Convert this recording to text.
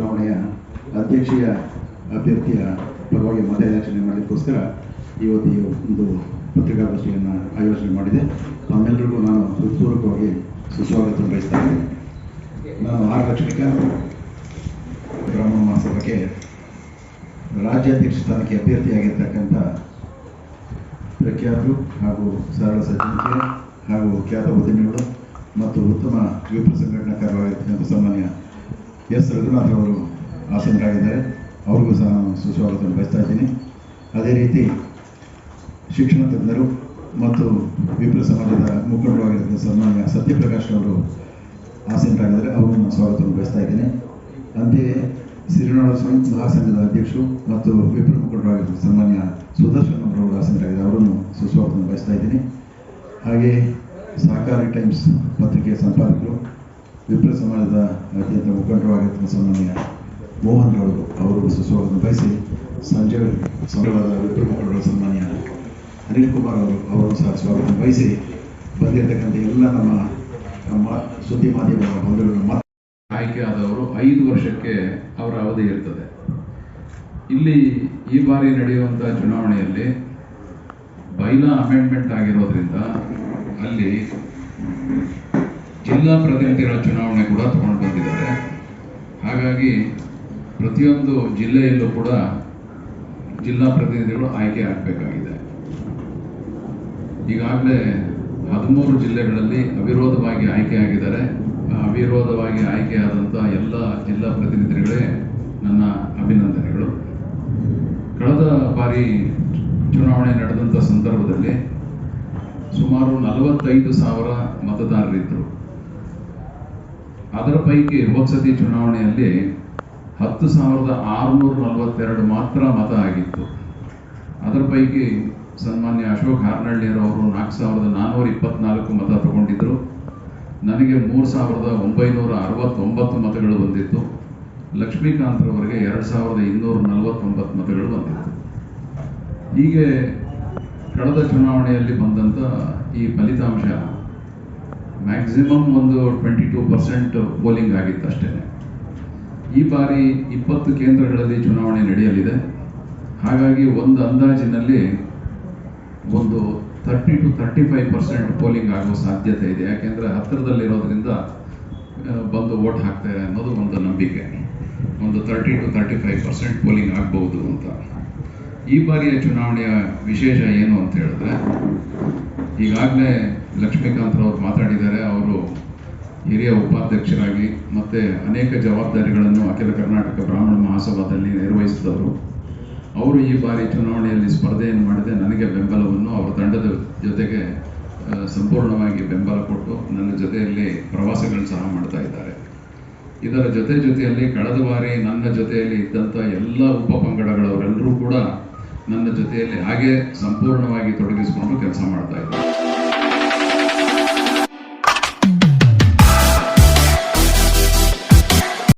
ಅಧ್ಯಕ್ಷೀಯ ಅಭ್ಯರ್ಥಿಯ ಪರವಾಗಿ ಮತಯಾಚನೆ ಮಾಡಲಿಕ್ಕೋಸ್ಕರ ಇವತ್ತು ಈ ಒಂದು ಪತ್ರಿಕಾಗೋಷ್ಠಿಯನ್ನು ಆಯೋಜನೆ ಮಾಡಿದೆ. ತಮ್ಮೆಲ್ಲರಿಗೂ ನಾನು ಹೃತ್ಪೂರ್ವಕವಾಗಿ ಸುಸ್ವಾಗತ ಬಯಸ್ತಾ ಇದ್ದೇನೆ ನಾನು ಆರ್ ಲಕ್ಷ್ಮಿಕ ಗ್ರಾಮ ಮಹಾಸಭೆಗೆ ರಾಜ್ಯಾಧ್ಯಕ್ಷ ಸ್ಥಾನಕ್ಕೆ ಅಭ್ಯರ್ಥಿಯಾಗಿರ್ತಕ್ಕಂಥ ಪ್ರಖ್ಯಾತರು ಹಾಗೂ ಸರಳ ಸಜ್ಜನಿಕೆ ಹಾಗೂ ಖ್ಯಾತ ಉದ್ಯಮಿಗಳು ಮತ್ತು ಉತ್ತಮ ವಿಪ್ರ ಸಂಘಟನಾಕಾರರಾಗಿರ್ತಕ್ಕಂಥ ಸಾಮಾನ್ಯ ಎಸ್ ರಘುನಾಥ್ ಅವರು ಆಸನರಾಗಿದ್ದಾರೆ. ಅವ್ರಿಗೂ ಸಹ ಸುಸ್ವಾಗತ ಬಯಸ್ತಾ ಇದ್ದೀನಿ. ಅದೇ ರೀತಿ ಶಿಕ್ಷಣ ತಜ್ಞರು ಮತ್ತು ವಿಪ್ರ ಸಮಾಜದ ಮುಖಂಡರಾಗಿರ್ತಕ್ಕಂಥ ಸನ್ಮಾನ್ಯ ಸತ್ಯಪ್ರಕಾಶ್ ಅವರು ಆಸೀನರಾಗಿದ್ದಾರೆ. ಅವರನ್ನು ನಾನು ಸ್ವಾಗತವನ್ನು ಬಯಸ್ತಾ ಇದ್ದೀನಿ. ಅಂತೆಯೇ ಸಿರಿನಾಳ ಮಹಾಸಂಘದ ಅಧ್ಯಕ್ಷರು ಮತ್ತು ವಿಪ್ರ ಮುಖಂಡರಾಗಿರುವ ಸನ್ಮಾನ್ಯ ಸುದರ್ಶನ್ ಅವರು ಆಸೀನರಾಗಿದ್ದಾರೆ. ಅವರನ್ನು ಸುಸ್ವಾಗತ ಬಯಸ್ತಾ ಇದ್ದೀನಿ. ಹಾಗೆ ಸಹಕಾರಿ ಟೈಮ್ಸ್ ಪತ್ರಿಕೆಯ ಸಂಪಾದಕರು ವಿಪ್ರ ಸಮಾಜದ ಅತ್ಯಂತ ಮುಖಂಡರಾಗಿರುವ ಸನ್ಮಾನ್ಯ ಮೋಹನ್ ರವರು ಅವರು ಸುಸ್ವಾಗತ ಬಯಸಿ ಸಂಜೆ ಸಮಾಜದ ವಿಪ್ರ ಮುಖಂಡರ ಸನ್ಮಾನ್ಯ ಅನಿಲ್ ಕುಮಾರ್ ಅವರು ಅವರು ಸಹ ಸ್ವಾಗತ ಬಯಸಿ ಬಂದಿರತಕ್ಕಂಥ ಎಲ್ಲ ನಮ್ಮ ನಮ್ಮ ಸುದ್ದಿ ಮಾಧ್ಯಮಗಳ ಬಂಧುಗಳು ಮಾತು ಆಯ್ಕೆ ಆದವರು ಐದು ವರ್ಷಕ್ಕೆ ಅವರ ಅವಧಿ ಇರ್ತದೆ. ಇಲ್ಲಿ ಈ ಬಾರಿ ನಡೆಯುವಂಥ ಚುನಾವಣೆಯಲ್ಲಿ ಬೈಲಾ ಅಮೆಂಡ್ಮೆಂಟ್ ಆಗಿರೋದ್ರಿಂದ ಅಲ್ಲಿ ಜಿಲ್ಲಾ ಪ್ರತಿನಿಧಿಗಳ ಚುನಾವಣೆ ಕೂಡ ತಗೊಂಡು ಬಂದಿದ್ದಾರೆ. ಹಾಗಾಗಿ ಪ್ರತಿಯೊಂದು ಜಿಲ್ಲೆಯಲ್ಲೂ ಕೂಡ ಜಿಲ್ಲಾ ಪ್ರತಿನಿಧಿಗಳು ಆಯ್ಕೆ ಆಗಬೇಕಾಗಿದೆ. ಈಗಾಗಲೇ ಹದಿಮೂರು ಜಿಲ್ಲೆಗಳಲ್ಲಿ ಅವಿರೋಧವಾಗಿ ಆಯ್ಕೆ ಆಗಿದ್ದಾರೆ. ಅವಿರೋಧವಾಗಿ ಆಯ್ಕೆಯಾದಂಥ ಎಲ್ಲ ಜಿಲ್ಲಾ ಪ್ರತಿನಿಧಿಗಳೇ ನನ್ನ ಅಭಿನಂದನೆಗಳು. ಕಳೆದ ಬಾರಿ ಚುನಾವಣೆ ನಡೆದಂಥ ಸಂದರ್ಭದಲ್ಲಿ ಸುಮಾರು ನಲವತ್ತೈದು ಸಾವಿರ ಮತದಾರರಿದ್ದರು ಅದರ ಪೈಕಿ ಹೋದ್ಸತಿ ಚುನಾವಣೆಯಲ್ಲಿ ಹತ್ತು ಸಾವಿರದ ಆರುನೂರ ನಲವತ್ತೆರಡು ಮಾತ್ರ ಮತ ಆಗಿತ್ತು. ಅದರ ಪೈಕಿ ಸನ್ಮಾನ್ಯ ಅಶೋಕ್ ಹಾರ್ನಳ್ಳಿಯರವರು ನಾಲ್ಕು ಸಾವಿರದ ನಾನ್ನೂರ ಇಪ್ಪತ್ನಾಲ್ಕು ಮತ ತಗೊಂಡಿದ್ದರು ನನಗೆ ಮೂರು ಸಾವಿರದ ಒಂಬೈನೂರ ಅರವತ್ತೊಂಬತ್ತು ಮತಗಳು ಬಂದಿತ್ತು. ಲಕ್ಷ್ಮೀಕಾಂತ್ರವರಿಗೆ ಎರಡು ಸಾವಿರದ ಇನ್ನೂರ ನಲವತ್ತೊಂಬತ್ತು ಮತಗಳು ಬಂದಿತ್ತು. ಹೀಗೆ ಕಳೆದ ಚುನಾವಣೆಯಲ್ಲಿ ಬಂದಂಥ ಈ ಫಲಿತಾಂಶ ಮ್ಯಾಕ್ಸಿಮಮ್ ಒಂದು ಟ್ವೆಂಟಿ ಟೂ ಪರ್ಸೆಂಟ್ ಪೋಲಿಂಗ್ ಆಗಿತ್ತು ಅಷ್ಟೇ. ಈ ಬಾರಿ ಇಪ್ಪತ್ತು ಕೇಂದ್ರಗಳಲ್ಲಿ ಚುನಾವಣೆ ನಡೆಯಲಿದೆ. ಹಾಗಾಗಿ ಒಂದು ಅಂದಾಜಿನಲ್ಲಿ ಒಂದು thirty two thirty five percent polling ಆಗುವ ಸಾಧ್ಯತೆ ಇದೆ. ಯಾಕೆಂದರೆ ಹತ್ತಿರದಲ್ಲಿರೋದ್ರಿಂದ ಬಂದು ಓಟ್ ಹಾಕ್ತಾರೆ ಅನ್ನೋದು ಒಂದು ನಂಬಿಕೆ. ಒಂದು thirty two thirty five percent polling ಆಗ್ಬೋದು ಅಂತ. ಈ ಬಾರಿಯ ಚುನಾವಣೆಯ ವಿಶೇಷ ಏನು ಅಂತ ಹೇಳಿದ್ರೆ, ಈಗಾಗಲೇ ಲಕ್ಷ್ಮೀಕಾಂತ್ರವ್ರು ಮಾತಾಡಿದ್ದಾರೆ. ಅವರು ಹಿರಿಯ ಉಪಾಧ್ಯಕ್ಷರಾಗಿ ಮತ್ತು ಅನೇಕ ಜವಾಬ್ದಾರಿಗಳನ್ನು ಅಖಿಲ ಕರ್ನಾಟಕ ಬ್ರಾಹ್ಮಣ ಮಹಾಸಭಾದಲ್ಲಿ ನಿರ್ವಹಿಸಿದವರು. ಅವರು ಈ ಬಾರಿ ಚುನಾವಣೆಯಲ್ಲಿ ಸ್ಪರ್ಧೆಯನ್ನು ಮಾಡಿದೆ ನನಗೆ ಬೆಂಬಲವನ್ನು ಅವರ ತಂಡದ ಜೊತೆಗೆ ಸಂಪೂರ್ಣವಾಗಿ ಬೆಂಬಲ ಕೊಟ್ಟು ನನ್ನ ಜೊತೆಯಲ್ಲಿ ಪ್ರವಾಸಗಳನ್ನು ಸಹ ಮಾಡ್ತಾ ಇದ್ದಾರೆ. ಇದರ ಜೊತೆ ಜೊತೆಯಲ್ಲಿ ಕಳೆದ ಬಾರಿ ನನ್ನ ಜೊತೆಯಲ್ಲಿ ಇದ್ದಂಥ ಎಲ್ಲ ಉಪ ಪಂಗಡಗಳವರೆಲ್ಲರೂ ಕೂಡ ನನ್ನ ಜೊತೆಯಲ್ಲಿ ಹಾಗೆ ಸಂಪೂರ್ಣವಾಗಿ ತೊಡಗಿಸಿಕೊಂಡು ಕೆಲಸ ಮಾಡ್ತಾ ಇದ್ದಾರೆ.